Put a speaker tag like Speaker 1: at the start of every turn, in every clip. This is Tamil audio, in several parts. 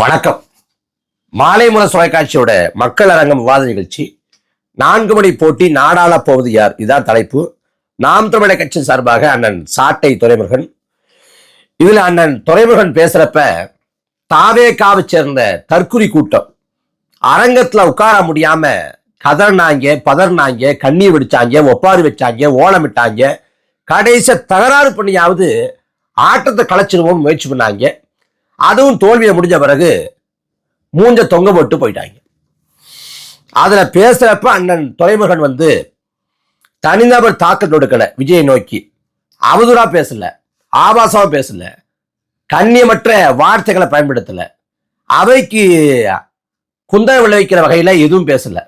Speaker 1: வணக்கம். மாலை முரசு தொலைக்காட்சியோட மக்கள் அரங்கம் விவாத நிகழ்ச்சி. நான்கு மணி போட்டி நாடாள போவது யார்? இதான் தலைப்பு. நாம் தமிழக கட்சி சார்பாக அண்ணன் சாட்டை துறைமுருகன் இதுல அண்ணன் துறைமுருகன் பேசுறப்ப தாவேக்காவை சேர்ந்த தற்குறி கூட்டம். அரங்கத்துல உட்கார முடியாம கதர்னாங்க பதர்னாங்க கண்ணீர் வெடிச்சாங்க ஒப்பாரி வச்சாங்க ஓலமிட்டாங்க. கடைசி தகராறு பண்ணியாவது ஆட்டத்தை கலைச்சிருவோம் முயற்சி பண்ணாங்க. அதுவும் தோல்வியை முடிஞ்ச பிறகு மூஞ்ச தொங்க போட்டு போயிட்டாங்க. அதில் பேசுகிறப்ப அண்ணன் துறைமுகன் வந்து தனிநபர் தாக்கல் தொடுக்கல விஜயை நோக்கி. அவதூறாக பேசல ஆபாசமாக பேசல கண்ணியமற்ற வார்த்தைகளை பயன்படுத்தலை. அவைக்கு குந்த விளைவிக்கிற வகையில் எதுவும் பேசலை.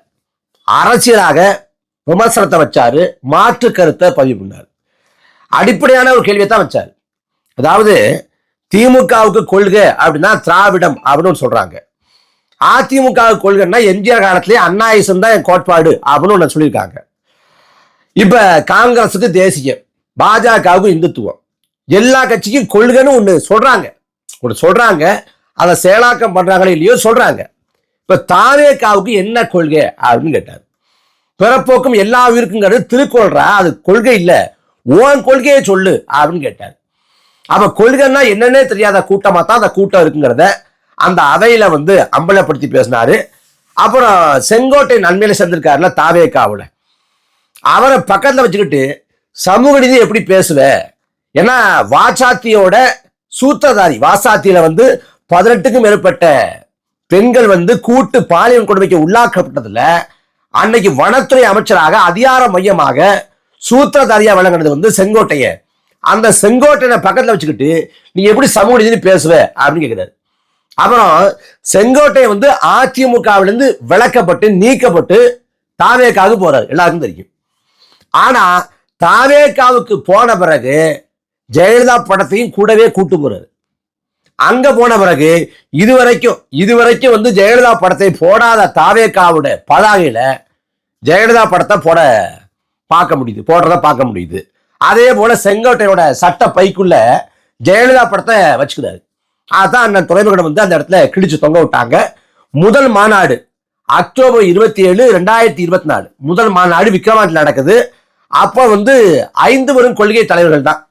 Speaker 1: அரசியலாக விமர்சனத்தை வச்சாரு மாற்று கருத்தை பதிவு பண்ணார். அடிப்படையான ஒரு கேள்வியை தான் வச்சார். அதாவது திமுகவுக்கு கொள்கை அப்படின்னா திராவிடம் அப்படின்னு சொல்றாங்க. அதிமுகவுக்கு கொள்கைன்னா எம்ஜிஆர் காலத்திலேயே அண்ணாயிசம் தான் என் கோட்பாடு அப்படின்னு ஒன்று சொல்லியிருக்காங்க. இப்போ காங்கிரஸுக்கு தேசியம் பாஜகவுக்கு இந்துத்துவம். எல்லா கட்சிக்கும் கொள்கைன்னு ஒன்று சொல்கிறாங்க ஒன்று சொல்கிறாங்க அதை செயலாக்கம் பண்ணுறாங்களே இல்லையோ சொல்கிறாங்க இப்போ தாவேக்காவுக்கு என்ன கொள்கை அப்படின்னு கேட்டார். பிறப்போக்கும் எல்லா உயிருக்குங்கிறது திருக்கொள்றா அது கொள்கை இல்லை. ஓன் கொள்கையை சொல்லு அப்படின்னு கேட்டார். அப்ப கொள்கைன்னா என்னன்னே தெரியாத கூட்டமா தான் அந்த கூட்டம் இருக்குங்கிறத அந்த அவையில வந்து அம்பலப்படுத்தி பேசினாரு. அப்புறம் செங்கோட்டை நன்மையில சேர்ந்திருக்காருல தாவேக்காவில். அவரை பக்கத்தில் வச்சுக்கிட்டு சமூக நீதி எப்படி பேசுவ? ஏன்னா வாச்சாத்தியோட சூத்திரதாரி வாசாத்தியில வந்து பதினெட்டுக்கும் மேற்பட்ட பெண்கள் வந்து கூட்டு பாலியல் கொடுமைக்கு உள்ளாக்கப்பட்டதுல அன்னைக்கு வனத்துறை அமைச்சராக அதிகார மையமாக சூத்திரதாரியா விளங்குனது வந்து செங்கோட்டையை. அந்த செங்கோட்டையனை பக்கத்தில் வச்சுக்கிட்டு நீ எப்படி சமூக நீதினு பேசுவ? அப்படின்னு கேட்குறாரு அப்புறம் செங்கோட்டை வந்து அதிமுகவிலிருந்து விளக்கப்பட்டு நீக்கப்பட்டு தாவேக்காவுக்கு போறாரு. எல்லாருக்கும் தெரியும். ஆனா தாவேக்காவுக்கு போன பிறகு ஜெயலலிதா படத்தையும் கூடவே கூட்டு போறாரு. அங்க போன பிறகு இதுவரைக்கும் இதுவரைக்கும் வந்து ஜெயலலிதா படத்தை போடாத தாவேக்காவோட பதாகையில ஜெயலலிதா படத்தை போட பார்க்க முடியுது போடுறத பார்க்க முடியுது. அதே போல செங்கோட்டையோட சட்ட பைக்குள்ள ஜெயலலிதா படத்தை வச்சுக்கிறாரு. அதான் அண்ணன் துறைமுகம் வந்து அந்த இடத்துல கிழிச்சு தொங்க விட்டாங்க. முதல் மாநாடு அக்டோபர் இருபத்தி ஏழு ரெண்டாயிரத்தி இருபத்தி நாலு முதல் மாநாடு விக்ரமாண்டில் நடக்குது. அப்போ வந்து ஐந்து வரும் கொள்கை தலைவர்கள் தான்.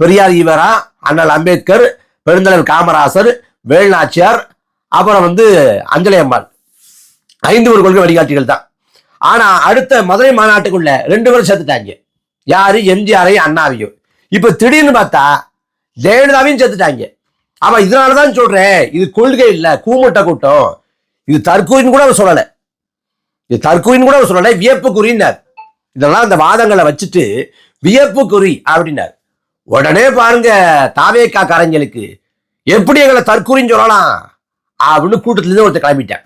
Speaker 1: பெரியார் ஈவரா அண்ணல் அம்பேத்கர் பெருந்தலைவர் காமராசர் வேலுநாச்சியார் அப்புறம் வந்து அஞ்சலி அம்மாள். ஐந்து ஒரு கொள்கை வழிகாட்டிகள் தான். ஆனா அடுத்த மதுரை மாநாட்டுக்குள்ள ரெண்டு பேரும் சேர்த்துட்டாங்க. யாரு? எம்ஜிஆரையும் அண்ணாவையும். இப்ப திடீர்னு பார்த்தா ஜெயலலிதாவையும் செத்துட்டாங்க அவன் இதனாலதான் சொல்றேன் இது கொள்கை இல்ல கூமுட்ட கூட்டம். இது தற்கொலைன்னு கூட அவர் சொல்லல. இது தற்கொலைன்னு கூட அவர் சொல்லல வியப்பு குறின்னார் இதெல்லாம் அந்த வாதங்களை வச்சுட்டு வியப்பு குறி அப்படின்னார். உடனே பாருங்க தாவேக்கா காரங்களுக்கு எப்படி எங்களை தற்கொலைன்னு சொல்லலாம்? அப்படின்னு கூட்டத்துலேருந்து ஒருத்தர் கிளம்பிட்டேன்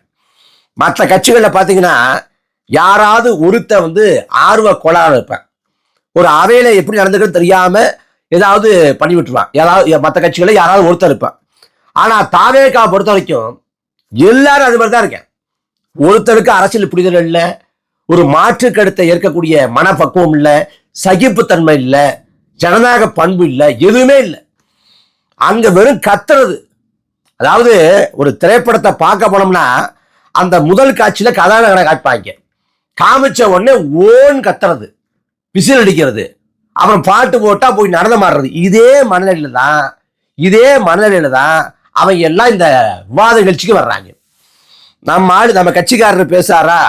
Speaker 1: மற்ற கட்சிகளில் பார்த்தீங்கன்னா யாராவது ஒருத்த வந்து ஆர்வ கோளாறு இருப்பேன் ஒரு அவையில எப்படி நடந்துக்கிறது தெரியாம ஏதாவது பண்ணி விட்டுருவான் யாராவது மற்ற கட்சிகளை யாராவது ஒருத்தர் இருப்பான் ஆனா தாவேக்கா பொறுத்த வரைக்கும் எல்லாரும் அது மாதிரி தான் இருக்கேன். ஒருத்தருக்கு அரசியல் புரிதல் இல்லை ஒரு மாற்று கருத்தை ஏற்கக்கூடிய மனப்பக்குவம் இல்லை சகிப்புத்தன்மை இல்லை ஜனநாயக பண்பு இல்லை எதுவுமே இல்லை. அங்க வெறும் கத்துறது. அதாவது ஒரு திரைப்படத்தை பார்க்க போனோம்னா அந்த முதல் காட்சியில கதாநாயகனை காட்பாங்க. காமிச்ச உடனே ஓன் கத்துறது. விசில் அடிக்கிறது. அப்புறம் பாட்டு போட்டா போய் நடனம் ஆடுறது. இதே மனநிலையில தான் இதே மனநிலையில தான் அவங்க எல்லாம் இந்த விவாத நிகழ்ச்சிக்கு வர்றாங்க. நம்ம ஆளு நம்ம கட்சிக்காரர் பேசாரா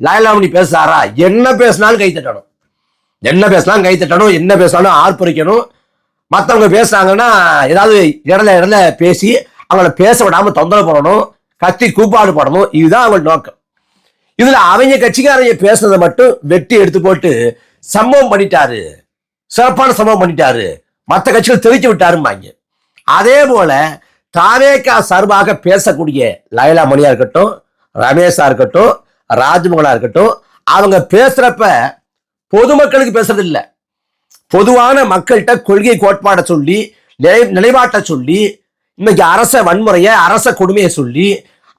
Speaker 1: லாயலாமணி பேசாரா என்ன பேசினாலும் கை தட்டணும். என்ன பேசினாலும் கை தட்டணும் என்ன பேசினாலும் ஆர்ப்பரிக்கணும். மற்றவங்க பேசுனாங்கன்னா ஏதாவது இடல இடல பேசி அவங்கள பேச விடாமல் தொந்தரவு பண்ணணும் கத்தி கூப்பாடு போடணும். இதுதான் அவங்க நோக்கம். இதுல அவங்க கட்சிக்காரங்க பேசுனதை மட்டும் வெட்டி எடுத்து போட்டு சம்பவம் பண்ணிட்டாரு. சிறப்பான சம்பவம் பண்ணிட்டாரு. மற்ற கட்சிகள் தெரிவித்து விட்டாருமாங்க அதே போல தாவேக்கா சார்பாக பேசக்கூடிய லைலா மணியா இருக்கட்டும் ரமேஷா இருக்கட்டும் ராஜ்மோகனா இருக்கட்டும் அவங்க பேசுறப்ப பொதுமக்களுக்கு பேசுறது இல்லை பொதுவான மக்கள்கிட்ட கொள்கை கோட்பாடை சொல்லி நிலை நிலைப்பாட்டை சொல்லி இன்னைக்கு அரச வன்முறையை அரச கொடுமையை சொல்லி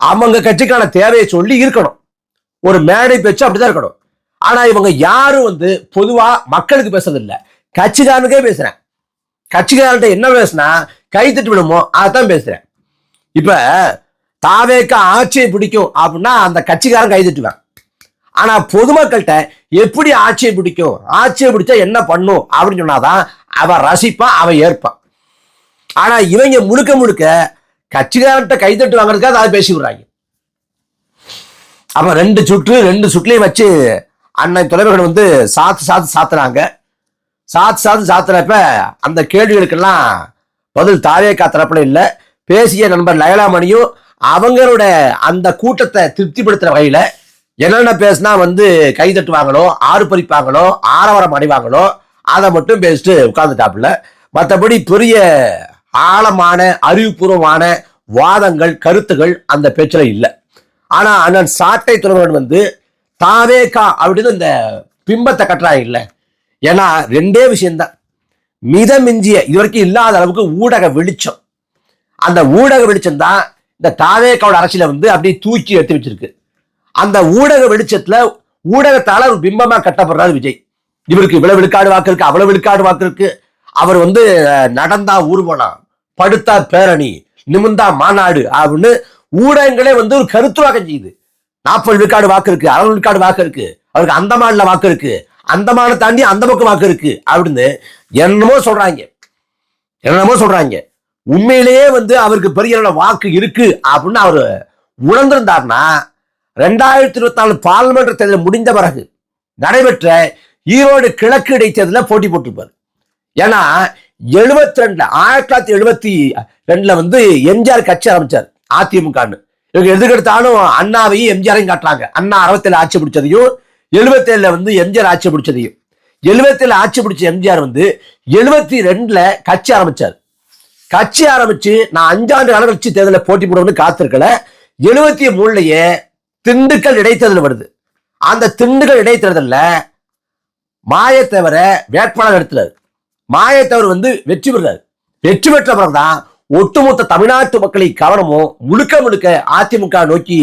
Speaker 1: அவங்க கட்சிக்கான தேவையை சொல்லி இருக்கணும். ஒரு மேடை பேச்சு அப்படிதான் இருக்கணும். ஆனா இவங்க யாரும் வந்து பொதுவா மக்களுக்கு பேசுறது இல்ல கட்சிக்காரனுக்கே பேசுறேன். கட்சிக்காரன்ட்ட என்ன பேசுனா கை தட்டு விடுமோ அதான் பேசுறேன். இப்ப தாவேக்க ஆட்சியை பிடிக்கும் அப்படின்னா அந்த கட்சிக்காரன் கைதட்டுவேன் ஆனா பொதுமக்கள்கிட்ட எப்படி ஆட்சியை பிடிக்கும் ஆட்சியை பிடிச்சா என்ன பண்ணும் அப்படின்னு சொன்னாதான் அவன் ரசிப்பான் அவன் ஏற்பான். ஆனா இவங்க முழுக்க முழுக்க கட்சிக்காரன்ட்ட கைதட்டு வாங்குறதுக்காக அதை பேசி விடுறாங்க. அப்ப ரெண்டு சுற்று ரெண்டு சுற்றுலையும் வச்சு அன்னை தலைவர்கள் வந்து சாத்து சாத்து சாத்துறாங்க சாத்து சாத்து சாத்துறப்ப அந்த கேள்விகளுக்கெல்லாம் பதில் தாவேக்கா தரப்புல இல்லை. பேசிய நண்பர் லயலாமணியும் அவங்களோட அந்த கூட்டத்தை திருப்திப்படுத்துகிற வகையில் என்னென்ன பேசினா வந்து கை தட்டுவாங்களோ ஆறு பறிப்பாங்களோ ஆரவாரம் அடைவாங்களோ அதை மட்டும் பேசிட்டு உட்கார்ந்துட்டாப்புல. மற்றபடி பெரிய ஆழமான அறிவுபூர்வமான வாதங்கள் கருத்துகள் அந்த பேச்சில் இல்லை. ஆனால் அண்ணன் சாட்டை துறவன் வந்து தாவேகா அப்படின்னு இந்த பிம்பத்தை கட்டுறாங்க இல்லை. ஏன்னா ரெண்டே விஷயம்தான். மிதமிஞ்சிய இதுவரைக்கும் இல்லாத அளவுக்கு ஊடக வெளிச்சம். அந்த ஊடக வெளிச்சம் தான் இந்த தாவேக்காவோட அரசியல வந்து அப்படியே தூக்கி எடுத்து வச்சிருக்கு. அந்த ஊடக வெளிச்சத்துல ஊடகத்தால் ஒரு பிம்பமா கட்டப்படுறாரு விஜய். இவருக்கு இவ்வளவு விழுக்காடு வாக்கு இருக்கு அவ்வளவு விழுக்காடு வாக்கு இருக்கு. அவர் வந்து நடந்தா ஊர்வலம் படுத்தா பேரணி நிமிந்தா மாநாடு அப்படின்னு ஊடகங்களே வந்து ஒரு கருத்துவாக்கம் செய்யுது. நாற்பது விழுக்காடு வாக்கு இருக்கு அறுபது விழுக்காடு வாக்கு இருக்கு. அவருக்கு அந்தமான்ல வாக்கு இருக்கு. அந்தமான தாண்டி அந்த பக்கம் வாக்கு இருக்கு. அப்படின்னு என்னமோ சொல்றாங்க. என்னமோ சொல்றாங்க. உண்மையிலேயே வந்து அவருக்கு பெரிய வாக்கு இருக்கு அப்படின்னு அவர் உணர்ந்திருந்தார்னா ரெண்டாயிரத்தி இருபத்தி நாலு பாராளுமன்ற தேர்தல் முடிந்த பிறகு நடைபெற்ற ஈரோடு கிழக்கு இடைத்தேர்தலில் போட்டி போட்டிருப்பார். ஏன்னா எழுபத்தி ரெண்டுல ஆயிரத்தி தொள்ளாயிரத்தி எழுபத்தி ரெண்டுல வந்து எம்ஜிஆர் கட்சி ஆரம்பிச்சார் அதிமுகன்னு. இவங்க எதுக்கெடுத்தாலும் அண்ணாவையும் எம்ஜிஆரையும் காட்டுறாங்க. அண்ணா அறுபத்தேழு ஆட்சி பிடிச்சதையும் எழுபத்தேழுல வந்து எம்ஜிஆர் ஆட்சி பிடிச்சதையும். எழுபத்தேழு ஆட்சி பிடிச்ச எம்ஜிஆர் வந்து எழுபத்தி ரெண்டுல கட்சி ஆரம்பிச்சார். கட்சி ஆரம்பிச்சு நான் அஞ்சாண்டு காலம் கட்சி தேர்தலில் போட்டி போடணும்னு காத்திருக்கல. எழுபத்தி மூணுலயே திண்டுக்கல் இடைத்தேர்தல் வருது. அந்த திண்டுக்கல் இடைத்தேர்தலில் மாயத்தவரை வேட்பாளர் எடுத்துறாரு மாயத்தவர் வந்து வெற்றி பெறாரு வெற்றி பெற்ற பிறகுதான் ஒட்டுமொத்த தமிழ்நாட்டு மக்களின் கவனமும் முழுக்க முழுக்க அதிமுக நோக்கி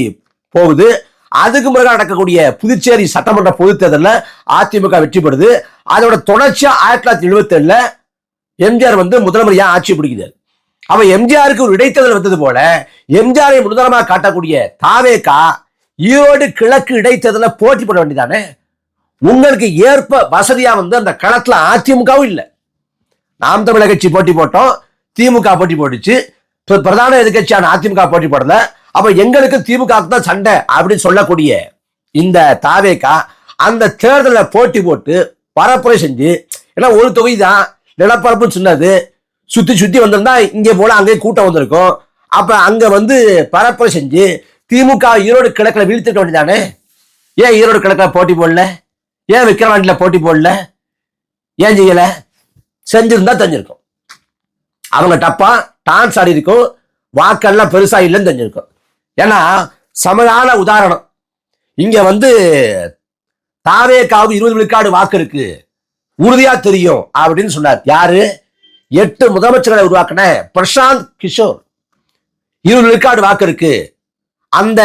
Speaker 1: போகுது. அதுக்கு பிறகு நடக்கக்கூடிய புதுச்சேரி சட்டமன்ற பொது தேர்தலில் அதிமுக வெற்றி பெறுது. அதோட தொடர்ச்சியா ஆயிரத்தி தொள்ளாயிரத்தி எழுபத்தி ஏழுல எம்ஜிஆர் வந்து முதல்வரையா ஆட்சி பிடிக்கிறார்? அவ எம்ஜிஆருக்கு ஒரு இடைத்தேர்தல் வந்தது போல எம்ஜிஆரை முதலமாக காட்டக்கூடிய தாவேகா ஈரோடு கிழக்கு இடைத்தேர்தல போட்டி போட வேண்டியதானே? உங்களுக்கு ஏற்ப வசதியா வந்து அந்த களத்துல அதிமுகவும் இல்லை. நாம் தமிழக கட்சி போட்டி போட்டோம். திமுக போட்டி போட்டுச்சு. பிரதான எதிர்கட்சியான அதிமுக போட்டி போடல. அப்ப எங்களுக்கு திமுக தான் சண்டை அப்படின்னு சொல்லக்கூடிய இந்த தாவேகா அந்த தேர்தலில் போட்டி போட்டு பரப்புரை செஞ்சு ஏன்னா ஒரு தொகுதி தான் நிலப்பரப்பு சின்னது. சுத்தி சுத்தி வந்திருந்தா இங்கே போல அங்கே கூட்டம் வந்திருக்கும். அப்ப அங்க வந்து பரப்புரை செஞ்சு திமுக ஈரோடு கிழக்கில் வீழ்த்துக்க வேண்டியதானே? ஏன் ஈரோடு கிழக்கில் போட்டி போடல? ஏன் விக்கிரவாண்டியில் போட்டி போடல? ஏன் செய்யல? செஞ்சிருந்தா தெரிஞ்சிருக்கும். அவங்க டப்பா டான்ஸ் ஆடி இருக்கும். வாக்கெல்லாம் பெருசா இல்லைன்னு தெரிஞ்சிருக்கும். ஏன்னா சமதான உதாரணம். இங்க வந்து தாவேக்காவுக்கு இருபது விழுக்காடு வாக்கு இருக்கு. உறுதியா தெரியும் அப்படின்னு சொன்னார். யாரு? எட்டு முதலமைச்சர்களை உருவாக்கின பிரசாந்த் கிஷோர். இருபது விழுக்காடு வாக்கு இருக்கு. அந்த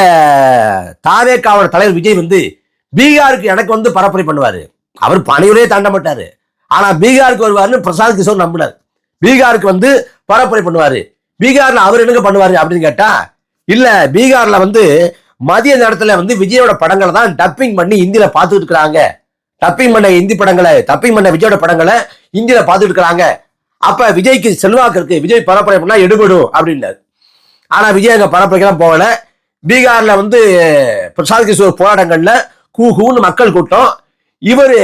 Speaker 1: தாவேக்காவோட தலைவர் விஜய் வந்து பீகாருக்கு எனக்கு வந்து பரப்புரை பண்ணுவாரு. அவர் பணியுரையே தாண்ட மாட்டாரு. ஆனா பீகாருக்கு வருவாருன்னு பிரசாந்த் கிஷோர் நம்பினார். பீகாருக்கு வந்து பரப்புரை பண்ணுவாரு. பீகார்ல அவர் என்னங்க பண்ணுவாரு அப்படின்னு கேட்டா இல்ல பீகார்ல வந்து மதிய நேரத்துல வந்து விஜயோட படங்களை தான் டப்பிங் பண்ணி இந்தியில பார்த்துட்டு இருக்கிறாங்க. டப்பிங் பண்ண இந்தி படங்களை டப்பிங் பண்ண விஜயோட படங்களை இந்தியில பார்த்துட்டு இருக்கிறாங்க. அப்ப விஜய்க்கு செல்வாக்கு இருக்கு விஜய் பரப்புரை பண்ணா எடுபடும் அப்படின்னாரு. ஆனா விஜய் அங்க பரப்புரைக்கெல்லாம் போகல. பீகார்ல வந்து பிரசாத் கிஷோர் போராட்டங்கள்ல கூகுன்னு மக்கள் கூட்டம். இவர்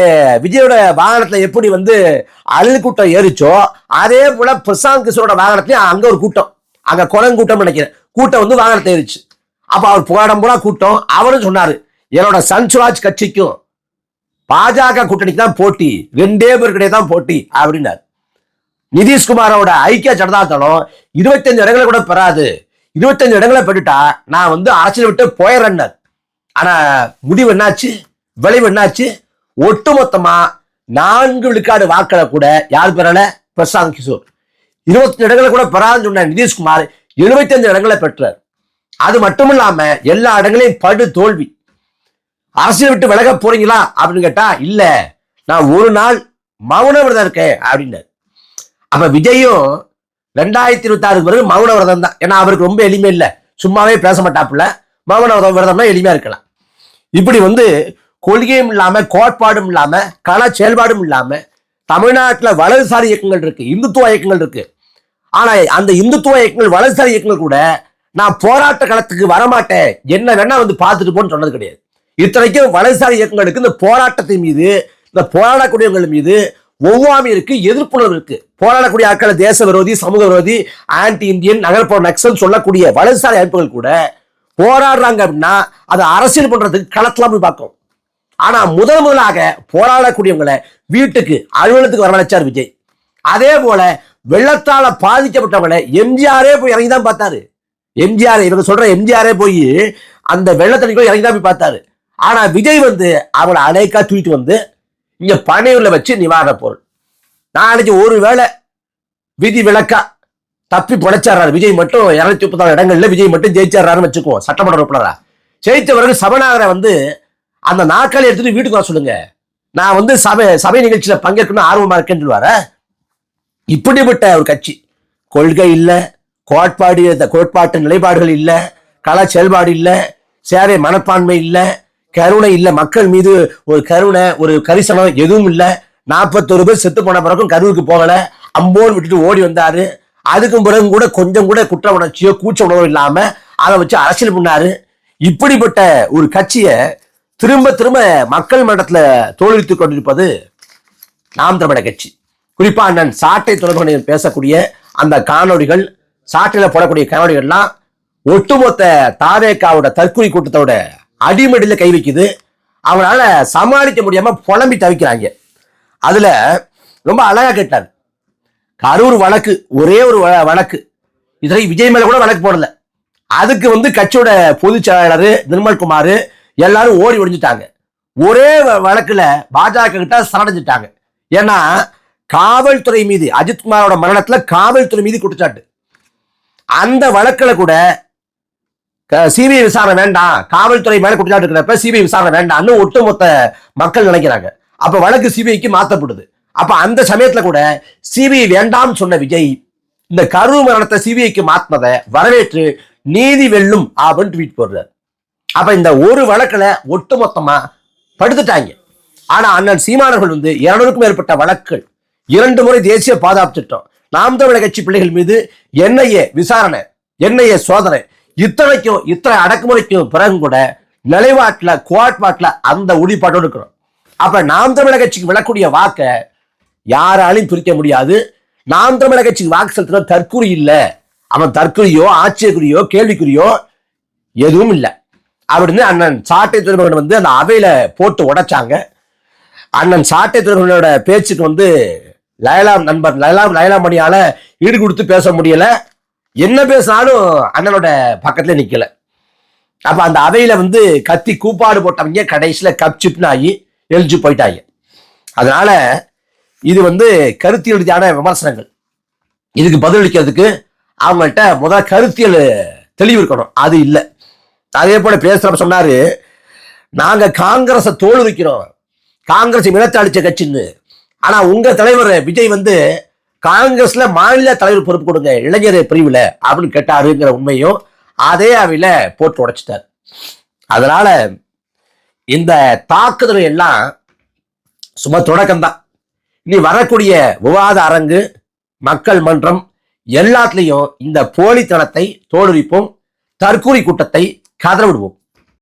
Speaker 1: விஜயோட வாகனத்துல எப்படி வந்து அழு கூட்டம் ஏறிச்சோ அதே போல பிரசாந்த் கிஷோரோட வாகனத்துலயும் அங்க ஒரு கூட்டம். அங்க குரங்கூட்டம் நினைக்கிறேன். கூட்டம் வந்து வாகனத்தை ஏறிச்சு. அப்ப அவர் போராட்டம் போல கூட்டம். அவரும் சொன்னாரு என்னோட சன்சுராஜ் கட்சிக்கும் பாஜக கூட்டணிக்கு தான் போட்டி. ரெண்டே பேருக்கிட்டே தான் போட்டி. அப்படின்னாரு. நிதிஷ்குமாரோட ஐக்கிய ஜனதா தளம் இருபத்தஞ்சு இடங்களை கூட பெறாது. இருபத்தஞ்சு இடங்களை பெற்றுட்டா நான் வந்து அரசியல் விட்டு போயிடுறேன்னார். ஆனா முடிவு என்னாச்சு? விளைவு என்னாச்சு? ஒட்டுமொத்தமா நான்கு விழுக்காடு வாக்களை கூட யார் பெறல? பிரசாந்த் கிஷோர். இருபத்தஞ்சு இடங்களை கூட பெறாதுன்னு சொன்ன நிதிஷ்குமார் எழுபத்தஞ்சு இடங்களை பெற்றார். அது மட்டும் இல்லாம எல்லா இடங்களையும் படு தோல்வி. அரசியல் விட்டு விலக போறீங்களா அப்படின்னு கேட்டா இல்ல நான் ஒரு நாள் மௌன விரதம் இருக்கேன் அப்படின்னாரு. அப்ப விஜயும் ரெண்டாயிரத்தி இருபத்தி ஆறு பிறகு மௌன விரதம் தான். ஏன்னா அவருக்கு ரொம்ப எளிமை இல்லை. சும்மாவே பேச மாட்டாப்புல. மௌன விரதம்னா எளிமையா இருக்கலாம். இப்படி வந்து கொள்கையும் இல்லாமல் கோட்பாடும் இல்லாமல் கள செயல்பாடும் இல்லாமல் தமிழ்நாட்டில் வலதுசாரி இயக்கங்கள் இருக்கு இந்துத்துவ இயக்கங்கள் இருக்கு. ஆனால் அந்த இந்துத்துவ இயக்கங்கள் வலதுசாரி இயக்கங்கள் கூட நான் போராட்ட களத்துக்கு வரமாட்டேன். என்ன வேணா வந்து பார்த்துட்டு போன்னு சொன்னது கிடையாது. இத்தனைக்கும் வலதுசாரி இயக்கங்களுக்கு இந்த போராட்டத்தின் மீது இந்த போராடக்கூடியவர்கள் மீது ஒவ்வாமையிற்கு எதிர்ப்புணர்வு இருக்கு. போராடக்கூடிய ஆட்களை தேச விரோதி சமூக விரோதி ஆன்டி இந்தியன் நகர்ப்புற நக்சல் சொல்லக்கூடிய வலதுசாரி அமைப்புகள் கூட போராடுறாங்க அப்படின்னா அதை அரசியல் பண்றதுக்கு களத்தெல்லாம் போய் பார்க்கும். ஆனா முதல் முதலாக போராடக்கூடியவங்களை வீட்டுக்கு அலுவலகத்துக்கு வரவழைச்சார் விஜய். அதே போல வெள்ளத்தால பாதிக்கப்பட்டவங்களை எம்ஜிஆரே போய் இறங்கி தான் பார்த்தாரு. எம்ஜிஆர் இவங்க சொல்ற எம்ஜிஆரே போய் அந்த வெள்ளத்தடிக்குள்ள இறங்கி தான் போய் பார்த்தாரு. ஆனா விஜய் வந்து அவளை அடைக்கா தூக்கிட்டு வந்து இங்க பனையூர்ல வச்சு நிவாரண பொருள். நாளைக்கு ஒரு வேளை விதி விளக்கா தப்பி பிழைச்சாரு விஜய் மட்டும் இரநூத்தி முப்பத்தாறு இடங்கள்ல விஜய் மட்டும் ஜெயிச்சாருன்னு வச்சுக்குவோம். சட்டமன்ற உறுப்பினரா. ஜெயித்த பிறகு சபநாகரை வந்து அந்த நாற்காலி எடுத்துட்டு வீட்டுக்கு வர சொல்லுங்க. நான் வந்து சபை சபை நிகழ்ச்சியில பங்கேற்கணும் ஆர்வமா இருக்கேன்னு சொல்லுவார இப்படிப்பட்ட ஒரு கட்சி. கொள்கை இல்லை கோட்பாடு கோட்பாட்டு நிலைப்பாடுகள் இல்லை கலா செயல்பாடு இல்லை சேவை மனப்பான்மை இல்லை கருணை இல்லை மக்கள் மீது ஒரு கருணை ஒரு கரிசனம் எதுவும் இல்லை. நாற்பத்தொரு பேர் செத்து போன பிறகும் கருவுக்கு போகல. அம்போன்னு விட்டுட்டு ஓடி வந்தாரு. அதுக்கும் பிறகு கூட கொஞ்சம் கூட குற்ற உணர்ச்சியோ கூச்ச உணர்வோ இல்லாம அதை வச்சு அரசியல் பண்ணாரு. இப்படிப்பட்ட ஒரு கட்சியை திரும்ப திரும்ப மக்கள் மன்றத்தில் தோல்வித்துக் கொண்டிருப்பது நாம் தமிழக கட்சி. குறிப்பாக அண்ணன் சாட்டை தொடர்பு பேசக்கூடிய அந்த காணொலிகள் சாட்டையில் போடக்கூடிய காணொலிகள்லாம் ஒட்டுமொத்த தாவேக்காவோட தற்கொலை கூட்டத்தோட அடிமடியில் கை வைக்குது. அவங்களால சமாளிக்க முடியாமல் புலம்பி தவிக்கிறாங்க. அதில் ரொம்ப அழகாக கேட்டார். கரூர் வழக்கு ஒரே ஒரு வ- வழக்கு. இதில் விஜய் மேலே கூட வழக்கு போடல. அதுக்கு வந்து கட்சியோட பொதுச் செயலாளர் நிர்மல்குமார் எல்லாரும் ஓடி ஒடிஞ்சிட்டாங்க. ஒரே வ- பாஜக கிட்ட சரணடைஞ்சிட்டாங்க. ஏன்னா காவல்துறை மீது அஜித்குமாரோட மரணத்தில் காவல்துறை மீது குற்றச்சாட்டு. அந்த வழக்கில் கூட சிபிஐ விசாரணை வேண்டாம் காவல்துறை மேலே குற்றச்சாட்டு இருக்கிறப்ப சிபிஐ விசாரணை வேண்டாம்னு ஒட்டுமொத்த மக்கள் நினைக்கிறாங்க. அப்போ வழக்கு சிபிஐக்கு மாற்றப்படுது அப்போ அந்த சமயத்தில் கூட சிபிஐ வேண்டாம்னு சொன்ன விஜய் இந்த கரூர் மரணத்தை சிபிஐக்கு மாற்றினதை வரவேற்று நீதி வெல்லும் அப்படின்னு ட்வீட் போடுறார். அப்ப இந்த ஒரு வழக்குல ஒட்டுமொத்தமா படுத்துட்டாங்க. ஆனா அண்ணன் சீமானவர்கள் வந்து இருநூறுக்கும் மேற்பட்ட வழக்குகள் இரண்டு முறை தேசிய பாதுகாப்பு திட்டம் நாம் தமிழக கட்சி பிள்ளைகள் மீது என்ஐஏ விசாரணை என்ஐஏ சோதனை இத்தனைக்கும் இத்தனை அடக்குமுறைக்கும் பிறகு கூட நிலைவாட்டில் கோட்பாட்டில் அந்த உறுதிப்பாட்டோடு இருக்கிறோம். அப்ப நாம் தமிழக கட்சிக்கு விழக்கூடிய வாக்கை யாராலையும் பிரிக்க முடியாது. நாம் தமிழக கட்சிக்கு வாக்கு செலுத்தின தற்குறி இல்லை. அவன் தற்குறியோ ஆச்சரியக்குறியோ கேள்விக்குறியோ எதுவும் இல்லை. அப்படின்னு அண்ணன் சாட்டை துறைமுகன் வந்து அந்த அவையில போட்டு உடைச்சாங்க. அண்ணன் சாட்டை துறைமுகனோட பேச்சுக்கு வந்து லயலாம் நண்பர் லயலாம் லயலா மணியால ஈடு கொடுத்து பேச முடியல. என்ன பேசினாலும் அண்ணனோட பக்கத்துல நிக்கல. அப்ப அந்த அவையில வந்து கத்தி கூப்பாடு போட்டவங்க கடைசியில கப் சிப்னு ஆகி எழுஞ்சு போயிட்டாங்க. அதனால இது வந்து கருத்தியல் ரீதியான விமர்சனங்கள். இதுக்கு பதிலளிக்கிறதுக்கு அவங்கள்ட்ட முதல் கருத்தியல் தெளிவு இருக்கணும். அது இல்லை. அதே போல பேசுறப்ப சொன்னாரு நாங்க காங்கிரஸை வைக்கிறோம் காங்கிரஸ் இனத்தை அடிச்ச கட்சின்னு. ஆனா உங்க தலைவர் விஜய் வந்து காங்கிரஸ்ல மாநில தலைவர் பொறுப்பு கொடுங்க இளைஞர் பிரிவுல அப்படின்னு கேட்டாருங்கிற உண்மையும் அதே அவையில போட்டு உடைச்சிட்டார். அதனால இந்த தாக்குதல் எல்லாம் சும்மா தொடக்கம்தான். இனி வரக்கூடிய விவாத அரங்கு மக்கள் மன்றம் எல்லாத்துலேயும் இந்த போலித்தனத்தை தோல்விப்போம் தற்கூரி கூட்டத்தை காதல விடுவோம்.